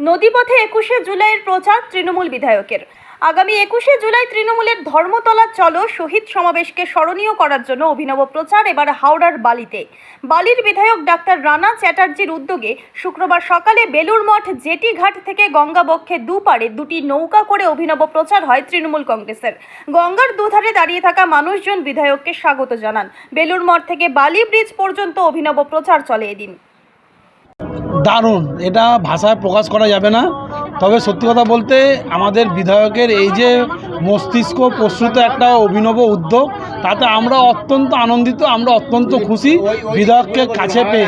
নদীপথে একুশে জুলাইয়ের প্রচার তৃণমূল বিধায়কের। আগামী একুশে জুলাই তৃণমূলের ধর্মতলা চলো শহীদ সমাবেশকে স্মরণীয় করার জন্য অভিনব প্রচার এবার হাওড়ার বালিতে। বালির বিধায়ক ডাক্তার রানা চ্যাটার্জির উদ্যোগে শুক্রবার সকালে বেলুর মঠ জেটি ঘাট থেকে গঙ্গাবক্ষে দুপারে দুটি নৌকা করে অভিনব প্রচার হয় তৃণমূল কংগ্রেসের। গঙ্গার দুধারে দাঁড়িয়ে থাকা মানুষজন বিধায়ককে স্বাগত জানান। বেলুর মঠ থেকে বালি ব্রিজ পর্যন্ত অভিনব প্রচার চলে এদিন। দারুণ। এটা ভাষায় প্রকাশ করা যাবে না। তবে সত্যি কথা বলতে আমাদের বিধায়কের এই যে মস্তিষ্ক প্রস্তুত একটা অভিনব উদ্যোগ, তাতে আমরা অত্যন্ত আনন্দিত, আমরা অত্যন্ত খুশি বিধায়ককে কাছে পেয়ে।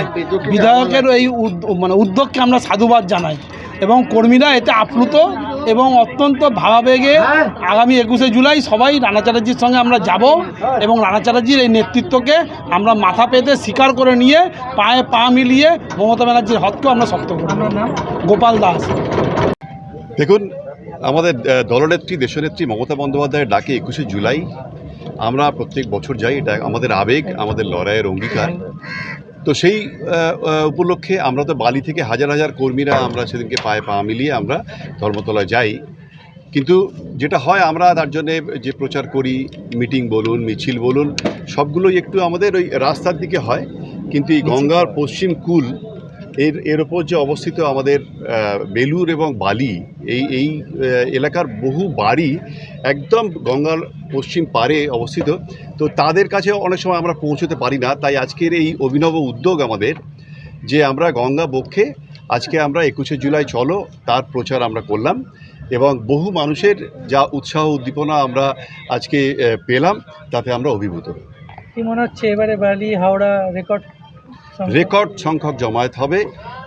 বিধায়কের এই মানে উদ্যোগকে আমরা সাধুবাদ জানাই। এবং কর্মীরা এতে আপ্লুত। এবং অত্যন্ত ভাবাবেগে আগামী একুশে জুলাই সবাই রানা চ্যাটার্জির সঙ্গে আমরা যাব এবং রানা চ্যাটার্জির এই নেতৃত্বকে আমরা মাথা পেতে স্বীকার করে নিয়ে পায়ে পা মিলিয়ে মমতা ব্যানার্জির হাতকেও আমরা শক্ত করব গোপাল দাস। দেখুন আমাদের দলনেত্রী দেশনেত্রী মমতা বন্দ্যোপাধ্যায়ের ডাকে একুশে জুলাই আমরা প্রত্যেক বছর যাই। এটা আমাদের আবেগ আমাদের লড়াইয়ের অঙ্গীকার। তো সেই উপলক্ষে আমরা তো বালি থেকে হাজার হাজার কর্মীরা আমরা সেদিনকে পায়ে পা মিলিয়ে আমরা ধর্মতলায় যাই। কিন্তু যেটা হয় আমরা তার জন্যে যে প্রচার করি মিটিং বলুন মিছিল বলুন সবগুলোই একটু আমাদের ওই রাস্তার দিকে হয়। কিন্তু এই গঙ্গার পশ্চিম কূল এর এর ওপর যে অবস্থিত আমাদের বেলুর এবং বালি, এই এই এলাকার বহু বাড়ি একদম গঙ্গার পশ্চিম পারে অবস্থিত। তো তাদের কাছে অনেক সময় আমরা পৌঁছতে পারি না। তাই আজকের এই অভিনব উদ্যোগ আমাদের যে আমরা গঙ্গা বক্ষে আজকে আমরা একুশে জুলাই চলো, তার প্রচার আমরা করলাম এবং বহু মানুষের যা উৎসাহ উদ্দীপনা আমরা আজকে পেলাম, তাতে আমরা অভিভূত কি মনে হচ্ছে এবারে বালি, হাওড়া রেকর্ড? রেকর্ড সংখ্যক জমায়েত হবে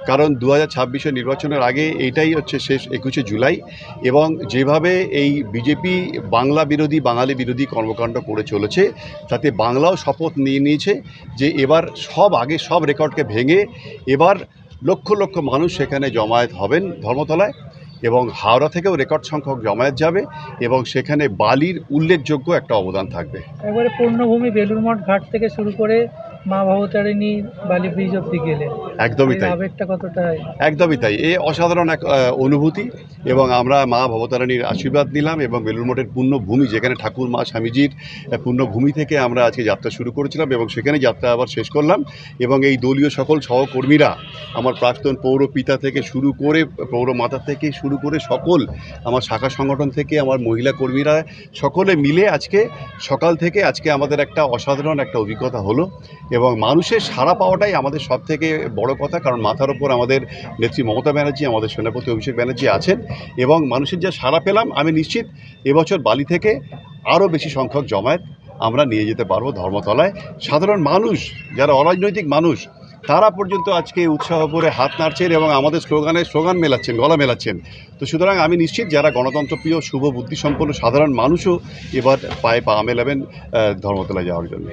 কারণ দু হাজার নির্বাচনের আগে এইটাই হচ্ছে শেষ একুশে জুলাই এবং যেভাবে এই বিজেপি বাংলা বিরোধী বাঙালি বিরোধী কর্মকাণ্ড করে চলেছে তাতে বাংলাও শপথ নিয়ে নিয়েছে যে এবার সব আগে সব রেকর্ডকে ভেঙে এবার লক্ষ লক্ষ মানুষ সেখানে জমায়েত হবেন ধর্মতলায় এবং হাওড়া থেকেও রেকর্ড সংখ্যক জমায়েত যাবে এবং সেখানে বালির উল্লেখযোগ্য একটা অবদান থাকবে। একবারে পূর্ণভূমি বেলুর মঠ ঘাট থেকে শুরু করে মা ভবতারিণী বালি ব্রিজ অব্দি গেলে। একদমই তাই। আবেগটা কতটা? একদমই তাই। এ অসাধারণ এক অনুভূতি এবং আমরা মা ভবতারিণীর আশীর্বাদ নিলাম এবং বেলুর মঠের পুণ্যভূমি যেখানে ঠাকুর মা স্বামীজির পুণ্যভূমি থেকে আমরা আজকে যাত্রা শুরু করেছিলাম এবং সেখানে যাত্রা আবার শেষ করলাম এবং এই দলীয় সকল সহকর্মীরা আমার প্রাক্তন পৌর পিতা থেকে শুরু করে পৌর মাতা থেকে শুরু করে সকল আমার শাখা সংগঠন থেকে আমার মহিলা কর্মীরা সকলে মিলে আজকে সকাল থেকে আজকে আমাদের একটা অসাধারণ একটা অভিজ্ঞতা হলো। এবং মানুষের সাড়া পাওয়াটাই আমাদের সব থেকে বড় কথা, কারণ মাথার ওপর আমাদের নেত্রী মমতা ব্যানার্জি, আমাদের সেনাপতি অভিষেক ব্যানার্জি আছেন এবং মানুষের যা সাড়া পেলাম, আমি নিশ্চিত এবছর বালি থেকে আরও বেশি সংখ্যক জমায়েত আমরা নিয়ে যেতে পারব ধর্মতলায়। সাধারণ মানুষ, যারা অরাজনৈতিক মানুষ, তারা পর্যন্ত আজকে উৎসাহ করে হাত নাড়ছেন এবং আমাদের স্লোগানে স্লোগান মেলাচ্ছেন, গলা মেলাচ্ছেন। তো সুতরাং আমি নিশ্চিত যারা গণতন্ত্রপ্রিয় শুভ, বুদ্ধিসম্পন্ন, সাধারণ মানুষও এবার পায়ে পা মেলাবেন ধর্মতলায় যাওয়ার জন্য।